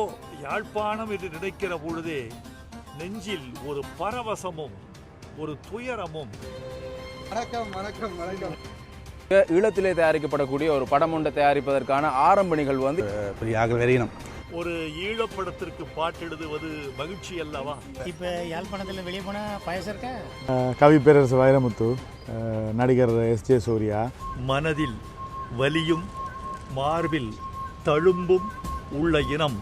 ஓ யாழ்ப்பாணம் என்று நினைக்கிற பொழுதே நெஞ்சில் ஒரு பரவசமும் ஒரு துயரமும். வணக்கம் வணக்கம் வணக்கம். ஈழத்திலே தயாரிக்கப்படக்கூடிய ஒரு படம் ஒன்றை தயாரிப்பதற்கான ஆரம்ப நிகழ்வு வந்து பெரியாக வெறியினம் ஒரு ஈழப்படத்திற்கு பாட்டெழுதுவது மகிழ்ச்சி அல்லவா? இப்போ யாழ்ப்பாணத்தில் வெளியே போனால் பாயசம் இருக்கா? கவி பேரரசு வைரமுத்து நடிகர் எஸ் ஜே சூர்யா. மனதில் வலியும் மார்பில் தழும்பும் உள்ள இனம்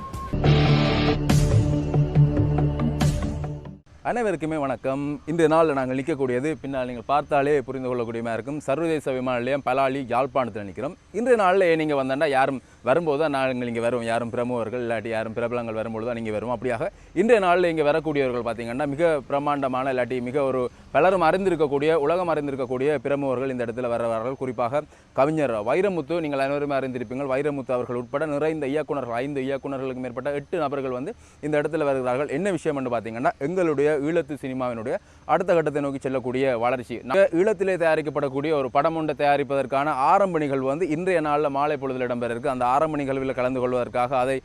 அனைவருக்குமே வணக்கம். இந்த நாளில் நாங்கள் நிற்கக்கூடியது பின்னால் நீங்கள் பார்த்தாலே புரிந்து கொள்ளக்கூடியமாக இருக்கும். சர்வதேச விமான நிலையம் பலாலி யாழ்ப்பாணத்தில் நிற்கிறோம் இன்றைய நாளில் நீங்கள் வந்தோன்னா யாரும் வரும்போது தான் நாங்கள் இங்கே வரும் யாரும் பிரமுகர்கள் இல்லாட்டி யாரும் பிரபலங்கள் வரும்பொழுது தான் நீங்கள் வரும் அப்படியாக இன்றைய நாளில் இங்கே வரக்கூடியவர்கள் பார்த்தீங்கன்னா மிக பிரம்மாண்டமான இல்லாட்டி மிக ஒரு பலரும் அறிந்திருக்கக்கூடிய உலகம் அறிந்திருக்கக்கூடிய பிரமுகர்கள் இந்த இடத்துல வரவார்கள். குறிப்பாக கவிஞர் வைரமுத்து நீங்கள் அனைவருமே அறிந்திருப்பீங்கள் வைரமுத்து அவர்கள் உட்பட நிறைந்த இயக்குனர்கள் ஐந்து இயக்குனர்களுக்கு மேற்பட்ட எட்டு நபர்கள் வந்து இந்த இடத்துல வருகிறார்கள். என்ன விஷயம் என்று பார்த்தீங்கன்னா எங்களுடைய ஈழத்து சினிமாவினுடைய அடுத்த கட்டத்தை நோக்கி செல்லக்கூடிய வளர்ச்சி. ஈழத்திலே தயாரிக்கப்படக்கூடிய ஒரு படம் ஒன்றை தயாரிப்பதற்கான ஆரம்ப நிகழ்வு வந்து இன்றைய நாளில் மாலை பொழுதில் இடம்பெற இருக்கு அந்த ஆரம்ப நிகழ்வில் கலந்து கொள்வதற்காக அதை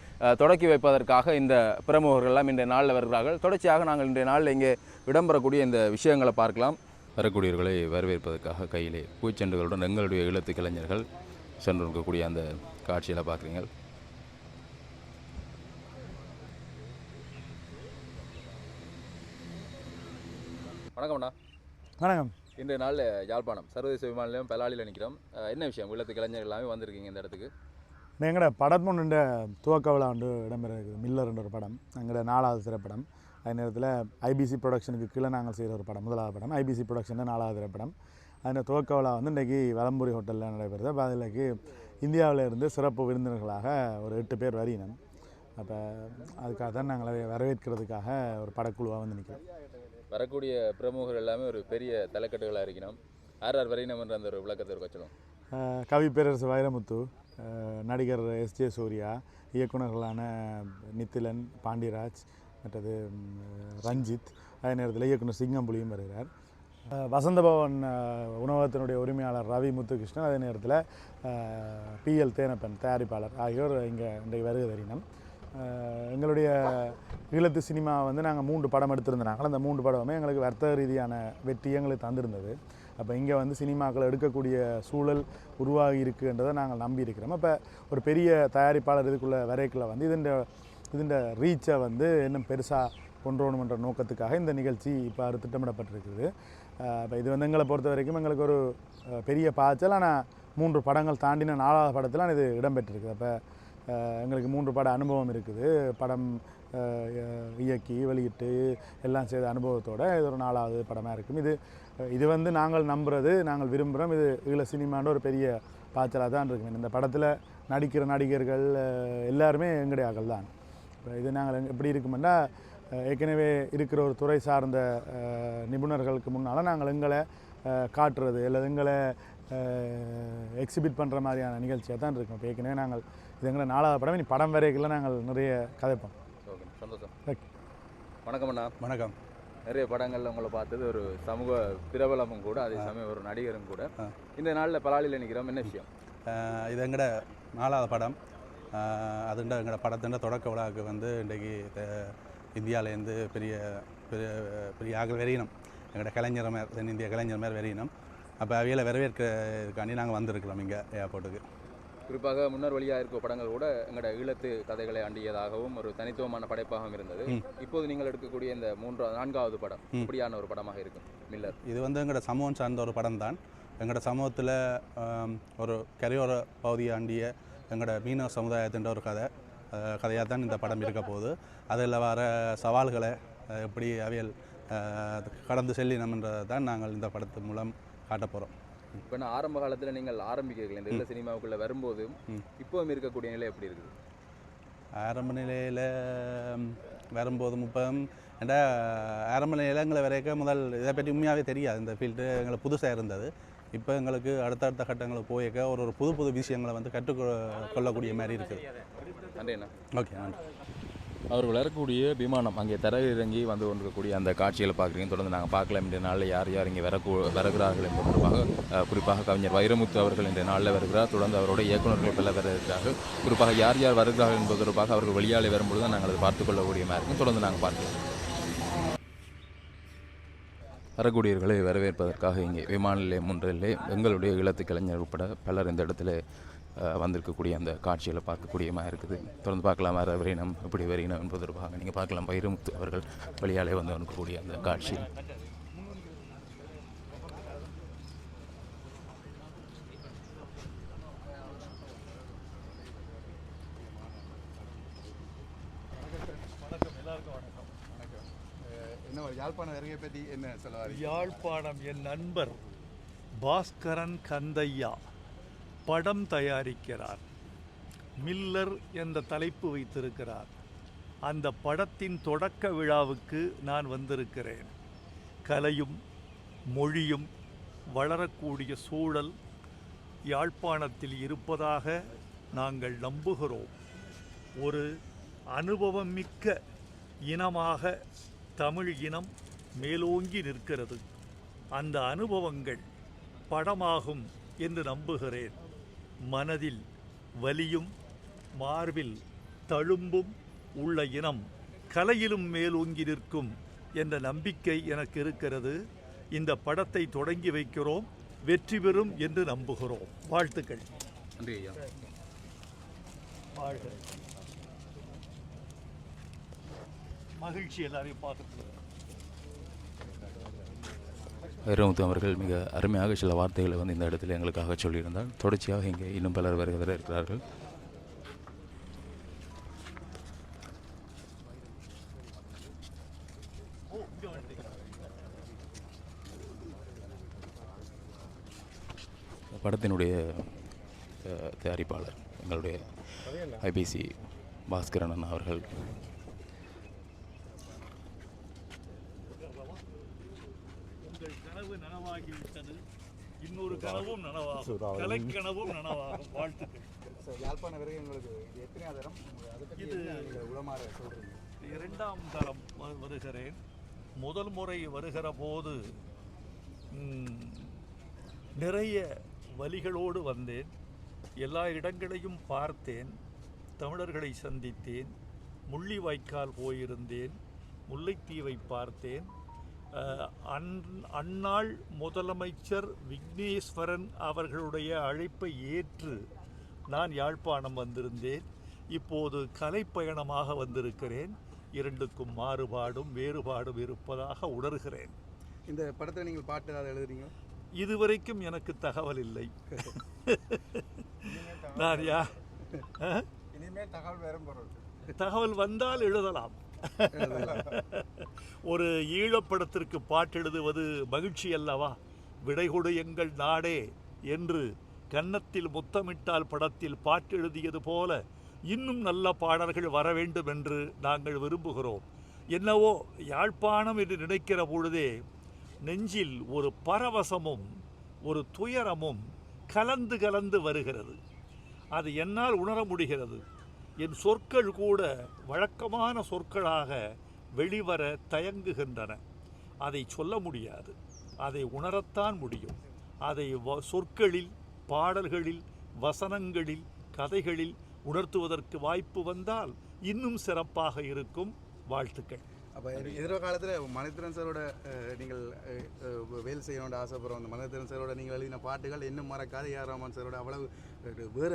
தொடக்கி வைப்பதற்காக இந்த பிரமுகர்கள்லாம் இன்றைய நாளில் வருகிறார்கள். தொடர்ச்சியாக நாங்கள் இன்றைய நாளில் இங்கே இடம்பெறக்கூடிய இந்த விஷயங்களை பார்க்கலாம். வரக்கூடியவர்களை வரவேற்பதற்காக கையிலே பூச்செண்டுகளுடன் எங்களுடைய ஈழத்து கலைஞர்கள் சென்று இருக்கக்கூடிய அந்த காட்சியில் பார்க்குறீங்க வணக்கம்ண்ணா வணக்கம். இன்றைய நாள் யாழ்ப்பாணம் சர்வதேச விமான நிலையம் பெலாலியில் நிற்கிறோம் என்ன விஷயம்? ஈழத்து கலைஞர்கள் எல்லாமே வந்திருக்கீங்க இந்த இடத்துக்கு. எங்களோட படமுன்னுண்ட துவக்க விழா வந்து இடம்பெற இருக்குது மில்லர்ன்ற ஒரு படம். எங்களோட நாலாவது திரைப்படம் அதே நேரத்தில் ஐபிசி ப்ரொடக்ஷனுக்கு கீழே நாங்கள் செய்கிற ஒரு படம் முதலாவது படம். ஐபிசி ப்ரொடக்ஷனில் நாலாவது திரைப்படம் அதில் துவக்க விழா வந்து இன்றைக்கி வலம்புரி ஹோட்டலில் நடைபெறுது. அப்போ அதில் இந்தியாவில் இருந்து சிறப்பு விருந்தினர்களாக ஒரு எட்டு பேர் வரியினம் அப்போ அதுக்காக தான் நாங்கள் வரவேற்கிறதுக்காக ஒரு படக்குழுவாக வந்து நிற்கிறோம் வரக்கூடிய பிரமுகர்கள் எல்லாமே ஒரு பெரிய தலைக்கட்டுகளாக இருக்கணும். யார் யார் வரையினம் என்ற அந்த ஒரு விளக்கத்தை அஹ் கவி பேரரசு வைரமுத்து நடிகர் எஸ் ஜே சூர்யா இயக்குனர்களான நித்திலன் பாண்டியராஜ் மற்றது ரஞ்சித் அதே நேரத்தில் இயக்குனர் சிங்கம்புலியும் வருகிறார். வசந்தபவன் உணவகத்தினுடைய உரிமையாளர் ரவி முத்துகிருஷ்ணன் அதே நேரத்தில் பிஎல் தேனப்பன் தயாரிப்பாளர் ஆகியோர் இங்கே இன்றைக்கு வருகை தரினம் எங்களுடைய ஈழத்து சினிமா வந்து நாங்கள் மூன்று படம் எடுத்திருந்தாங்க அந்த மூன்று படமே எங்களுக்கு வர்த்தக ரீதியான வெற்றி எங்களுக்கு தந்திருந்தது. அப்போ இங்கே வந்து சினிமாக்கள் எடுக்கக்கூடிய சூழல் உருவாகி இருக்குன்றதை நாங்கள் நம்பி இருக்கிறோம். அப்போ ஒரு பெரிய தயாரிப்பாளர் இதுக்குள்ளே வரைக்குள்ள வந்து இதன் இதன் ரீச்சை வந்து இன்னும் பெருசாக கொண்டு வரணுன்ற நோக்கத்துக்காக இந்த நிகழ்ச்சி இப்போ அது திட்டமிடப்பட்டிருக்குது. இப்போ இது வந்து எங்களை பொறுத்த வரைக்கும் எங்களுக்கு ஒரு பெரிய பாய்ச்சல். ஆனால் மூன்று படங்கள் தாண்டின நாலாவது படத்தில் இது இடம்பெற்றிருக்குது. அப்போ எங்களுக்கு மூன்று பட அனுபவம் இருக்குது. படம் இயக்கி வெளியிட்டு எல்லாம் செய்த அனுபவத்தோட இது ஒரு நாலாவது படமாக இருக்கும். இது இது வந்து நாங்கள் நம்புறது நாங்கள் விரும்புகிறோம் இது இதில் சினிமான்ற ஒரு பெரிய பாய்ச்சலாக தான் இருக்கும். இந்த படத்தில் நடிக்கிற நடிகர்கள் எல்லாருமே எங்களுடைய ஆக்கள் தான். இப்போ இது நாங்கள் எப்படி இருக்குமெண்டா ஏற்கனவே இருக்கிற ஒரு துறை சார்ந்த நிபுணர்களுக்கு முன்னால் நாங்கள் எங்களை காட்டுறது அல்லது எங்களை எக்ஸிபிட் பண்ணுற மாதிரியான நிகழ்ச்சியாக தான் இருக்கும். இப்போ ஏற்கனவே நாங்கள் இது எங்களை நாலாவது படம்? இனி படம் வரைக்குள்ள நாங்கள் நிறைய கதைப்போம். ஓகே சந்தோஷம். ஓகே வணக்கம் அண்ணா. வணக்கம். நிறைய படங்கள்ல உங்களை பார்த்தது ஒரு சமூக பிரபலமும் கூட அதே சமயம் ஒரு நடிகரும் கூட. இந்த நாளில் பலாலியில் நிற்கிறோம் என்ன விஷயம்? இது எங்கட நாலாவது படம். அதுண்ட எங்கட படத்தின் தொடக்க விழாவுக்கு வந்து இன்றைக்கு இந்தியாவிலேருந்து பெரிய பெரிய பெரிய ஆக்கள் வெறியினம் எங்கட கலைஞர் மேர் தென்னிந்திய கலைஞர் மேர் வெறியினம் அப்போ அவையில் வரவேற்கிறதுக்காண்டி நாங்கள் வந்திருக்கிறோம் இங்கே ஏர்போர்ட்டுக்கு குறிப்பாக முன்னர் வழியாக இருக்க படங்கள் கூட எங்களோட ஈழத்து கதைகளை அண்டியதாகவும் ஒரு தனித்துவமான படைப்பாகவும் இருந்தது. இப்போது நீங்கள் எடுக்கக்கூடிய இந்த மூன்றாவது நான்காவது படம். இப்படியான ஒரு படமாக இருக்கும் மில்லர். இது வந்து எங்களோட சமூகம் சார்ந்த ஒரு படம் தான் எங்களோட சமூகத்தில் ஒரு கரையோர பகுதியை அண்டிய எங்களோட மீனவ சமுதாயத்தின் ஒரு கதை கதையாக தான் இந்த படம் இருக்க போகுது. அதில் வர சவால்களை எப்படி அவியல் கடந்து செல்லினம்ன்றதை தான் நாங்கள் இந்த படத்து மூலம் காட்ட போகிறோம் இப்போ நான் ஆரம்ப காலத்தில் நீங்கள் ஆரம்பிக்கிறீர்கள் இந்த ஈழ சினிமாவுக்குள்ளே வரும்போது ம். இப்போவும் இருக்கக்கூடிய நிலை எப்படி இருக்குது? ஆரம்ப நிலையில் வரும்போது முப்பதும் ஏண்டா ஆரம்ப நிலையில் எங்களை வரைக்கும் முதல் இதை பற்றி உண்மையாகவே தெரியாது. இந்த ஃபீல்டு எங்களுக்கு புதுசாக இருந்தது. இப்போ எங்களுக்கு அடுத்தடுத்த கட்டங்களுக்கு போயிருக்க ஒரு ஒரு புது புது விஷயங்களை வந்து கற்றுக்கொ கொள்ளக்கூடிய மாதிரி இருக்குது. நன்றி அண்ணா. ஓகே நன்றி. அவர் வளரக்கூடிய விமானம் அங்கே தரையிறங்கி வந்து கொண்டிருக்கக்கூடிய அந்த காட்சிகளை பார்க்குறீங்க. தொடர்ந்து நாங்கள் பார்க்கலாம் இந்த நாளில் யார் யார் இங்கே வரக்கூ வருகிறார்கள் என்பது தொடர்பாக குறிப்பாக கவிஞர் வைரமுத்து அவர்கள் இந்த நாளில் வருகிறார். தொடர்ந்து அவரோட இயக்குநர்கள் பல வருகிறார்கள் இருக்கிறார்கள். குறிப்பாக யார் யார் வருகிறார்கள் என்பது தொடர்பாக அவர்கள் வெளியாலே வரும்பொழுது தான் நாங்கள் அதை பார்த்துக் கொள்ளக்கூடியமாக இருக்கும். தொடர்ந்து நாங்கள் பார்க்கலாம். வரக்கூடியவர்களை வரவேற்பதற்காக இங்கே விமான நிலையம் ஒன்றிலே எங்களுடைய இளத்து கலைஞர் உட்பட பலர் இந்த இடத்துல வந்திருக்கக்கூடிய அந்த காட்சிகளை பார்க்கக்கூடியமாக இருக்குது. தொடர்ந்து பார்க்கலாம்? வர வரையினம் எப்படி வரையினம் என்பது தொடர்பாக நீங்கள் பார்க்கலாம். வைரமுத்து அவர்கள் வெளியாலே வந்து இருக்கக்கூடிய அந்த காட்சி. என்ன ஒரு யாழ்ப்பாண வருகை பற்றி என்ன சொல்ல வரீங்க யாழ்ப்பாணம் என் நண்பர் பாஸ்கரன் கந்தையா. படம் தயாரிக்கிறார். மில்லர் என்ற தலைப்பு வைத்திருக்கிறார். அந்த படத்தின் தொடக்க விழாவுக்கு நான் வந்திருக்கிறேன். கலையும் மொழியும் வளரக்கூடிய சூழல் யாழ்ப்பாணத்தில் இருப்பதாக நாங்கள் நம்புகிறோம். ஒரு அனுபவம் மிக்க இனமாக தமிழ் இனம் மேலோங்கி நிற்கிறது. அந்த அனுபவங்கள் படமாகும் என்று நம்புகிறேன். மனதில் வலியும் மார்பில் தழும்பும் உள்ள இனம் கலையிலும் மேலோங்கி நிற்கும் என்ற நம்பிக்கை எனக்கு இருக்கிறது. இந்த படத்தை தொடங்கி வைக்கிறோம். வெற்றி பெறும் என்று நம்புகிறோம். வாழ்த்துக்கள். நன்றி ஐயா மகிழ்ச்சி எல்லாரையும் பார்க்கறது வைரமுத்து அவர்கள் மிக அருமையாக சில வார்த்தைகளை வந்து இந்த இடத்துல எங்களுக்காக சொல்லியிருந்தார். தொடர்ச்சியாக இங்கே இன்னும் பலர் வருகிற இருக்கிறார்கள். படத்தினுடைய தயாரிப்பாளர் எங்களுடைய ஐபிசி பாஸ்கரன் அண்ணா அவர்கள் உங்கள் கனவு நனவாகிவிட்டது. இன்னொரு கனவும் நனவாகும். கலைக்கனவும் நனவாகும். வாழ்த்துக்கள். யாழ்ப்பாண வருகை உங்களுக்கு இது எத்தனையாவது தரம் இது- உளமாற சொல்கிறீங்க இரண்டாம் தரம் வருகிறேன். முதல் முறை வருகிற போது ம், நிறைய வலிகளோடு வந்தேன். எல்லா இடங்களையும் பார்த்தேன். தமிழர்களை சந்தித்தேன். முள்ளிவாய்க்கால் போயிருந்தேன். முல்லைத்தீவை பார்த்தேன். அன் அந்நாள் முதலமைச்சர் விக்னேஸ்வரன் அவர்களுடைய அழைப்பை ஏற்று நான் யாழ்ப்பாணம் வந்திருந்தேன். இப்போது கலைப்பயணமாக வந்திருக்கிறேன். இரண்டுக்கும் மாறுபாடும் வேறுபாடும் இருப்பதாக உணர்கிறேன். இந்த படத்தில் நீங்கள் பாட்டு ஏதாவது எழுதுறீங்க? இதுவரைக்கும் எனக்கு தகவல் இல்லை. நான் யா தகவல் தகவல் வந்தால் எழுதலாம். ஒரு ஈழப்படத்திற்கு பாட்டு எழுதுவது மகிழ்ச்சி அல்லவா? விடைகொடு எங்கள் நாடே என்று கன்னத்தில் முத்தமிட்டால் படத்தில் பாட்டு எழுதியது போல இன்னும் நல்ல பாடல்கள் வர வேண்டும் என்று நாங்கள் விரும்புகிறோம். என்னவோ யாழ்ப்பாணம் என்று நினைக்கிற பொழுதே நெஞ்சில் ஒரு பரவசமும் ஒரு துயரமும் கலந்து கலந்து வருகிறது. அது என்னால் உணர முடிகிறது. என் சொற்கள் கூட வழக்கமான சொற்களாக வெளிவர தயங்குகின்றன. அதை சொல்ல முடியாது. அதை உணரத்தான் முடியும். அதை வ- சொற்களில் பாடல்களில் வசனங்களில் கதைகளில் உணர்த்துவதற்கு வாய்ப்பு வந்தால் இன்னும் சிறப்பாக இருக்கும். வாழ்த்துக்கள். அப்போ எதிர்காலத்தில் மனிதரன் சாரோட நீங்கள் வேலை செய்யணும்னு ஆசைப்படுறோம். அந்த மனிதரன் சாரோட நீங்கள் எழுதின பாட்டுகள் இன்னும் மறக்காது ஏஆர் ரஹ்மான் சாரோட அவ்வளவு வேற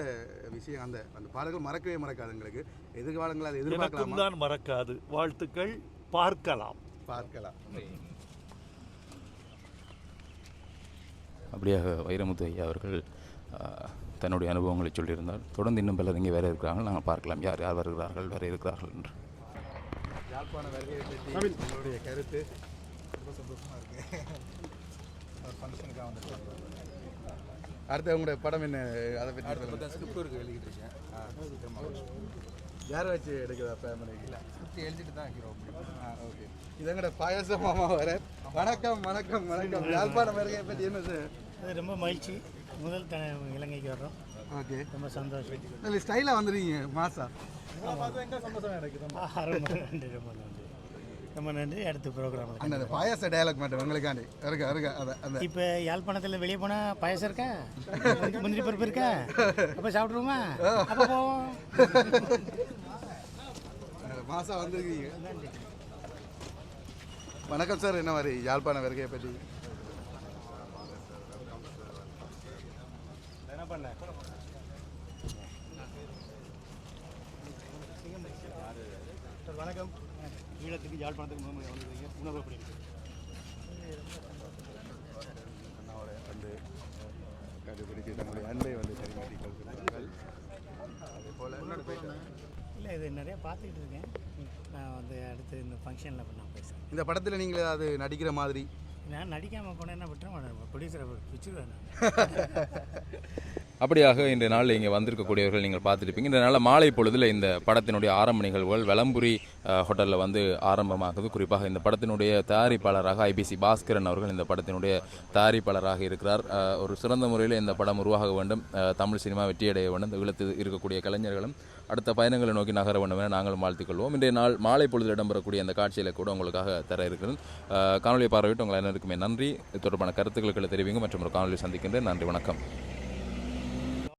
விஷயம். அந்த அந்த பாடல்கள் மறக்கவே மறக்காது எங்களுக்கு. எதிர்காலங்கள் அதை எதிர்பார்க்கலாமா? தான் மறக்காது. வாழ்த்துக்கள். பார்க்கலாம். பார்க்கலாம். அப்படியாக வைரமுத்து ஐயா அவர்கள் தன்னுடைய அனுபவங்களை சொல்லியிருந்தார். தொடர்ந்து இன்னும் பலர் இங்கே வேற இருக்கிறார்கள். நாங்கள் பார்க்கலாம். யார் யார் வருகிறார்கள் வேற இருக்கிறார்கள் என்று. யாழ்ப்பாண வருகையை பற்றி உங்களுடைய கருத்து. ரொம்ப சந்தோஷமா இருக்கு. ஒரு ஃபங்க்ஷனுக்காக வந்துருக்காங்க அடுத்து உங்களுடைய படம் என்ன? அதை பற்றி அடுத்த ஸ்கிரிப்ட் இருக்கு எழுதிட்டு இருக்கேன் யாரை வச்சு எடுக்கிறதா ஃபேமிலி இல்லை ஸ்கிரிப்ட் எழுதிட்டு தான் வைக்கிறோம் ஆ ஓகே இதங்கட பாயாச மாமா வர வணக்கம் வணக்கம் வணக்கம். யாழ்ப்பாணம் வருகையை பற்றி என்ன சார்? அது ரொம்ப மகிழ்ச்சி. முதல் த இலங்கைக்கு வர்றோம். ஓகே. ரொம்ப சந்தோஷம். இல்லை ஸ்டைலாக வந்துடுறீங்க மாசா. ரொம்ப. நன்றி ரொம்ப நன்றி. அடுத்த ப்ரோக்ராமில் அந்த பாயாச டயலாக் மட்டும் உங்களுக்காண்டி. இருக்க இருக்க அதை அந்த. இப்போ யாழ்ப்பாணத்தில் வெளியே போனால் பாயசம் இருக்கா? முந்திரி- பருப்பு இருக்கா? அப்போ சாப்பிட்ருவோமா அப்போ போவோம். மாதம் வந்துருக்கீங்க. வணக்கம் சார் என்ன மாதிரி யாழ்ப்பாண வருகையை பற்றி வணக்கம் ஈழத்துக்கு யாழ்ப்பாணத்துக்கு முதல் வந்திருக்கீங்க உணவு எப்படி இருக்கு? அண்ணாவோட வந்து கண்டுபிடித்து தன்னுடைய அன்பை வந்து பரிமாறி கொள்கிறார்கள் அதே போல் இல்லை இது நிறைய பார்த்துக்கிட்டு இருக்கேன். நான் வந்து அடுத்து இந்த ஃபங்க்ஷனில் நான் பேசுகிறேன் இந்த படத்தில் நீங்கள் அது நடிக்கிற மாதிரி. நான் நடிக்காமல் போனேன்னா விட்டுற ப்ரொடியூசரை பிடிச்சிருவேன் அப்படியாக இந்த நாளில் இங்கே வந்திருக்கக்கூடியவர்கள் நீங்கள் பார்த்துருப்பீங்க. இந்த நாளில் மாலை பொழுதில் இந்த படத்தினுடைய ஆரம்ப நிகழ்வுகள் வெளம்புரி ஹோட்டலில் வந்து ஆரம்பமாகுது. குறிப்பாக இந்த படத்தினுடைய தயாரிப்பாளராக ஐபிசி பாஸ்கரன் அவர்கள் இந்த படத்தினுடைய தயாரிப்பாளராக இருக்கிறார். ஒரு சிறந்த முறையில் இந்த படம் உருவாக வேண்டும். தமிழ் சினிமா வெற்றியடைய வேண்டும். இந்த ஈழத்தில் இருக்கக்கூடிய கலைஞர்களும் அடுத்த பயணங்களை நோக்கி நகர வேண்டும் என நாங்களும் வாழ்த்துக்கொள்வோம். இன்றைய நாள் மாலை பொழுதில் இடம்பெறக்கூடிய அந்த காட்சியில் கூட உங்களுக்காக தர இருக்கிறேன். காணொலியை பார்வையிட்டு உங்கள் அனைவருக்குமே நன்றி. இது தொடர்பான கருத்துக்களுக்கு தெரிவிங்க மற்றும் ஒரு காணொலி சந்திக்கின்றேன். நன்றி வணக்கம்.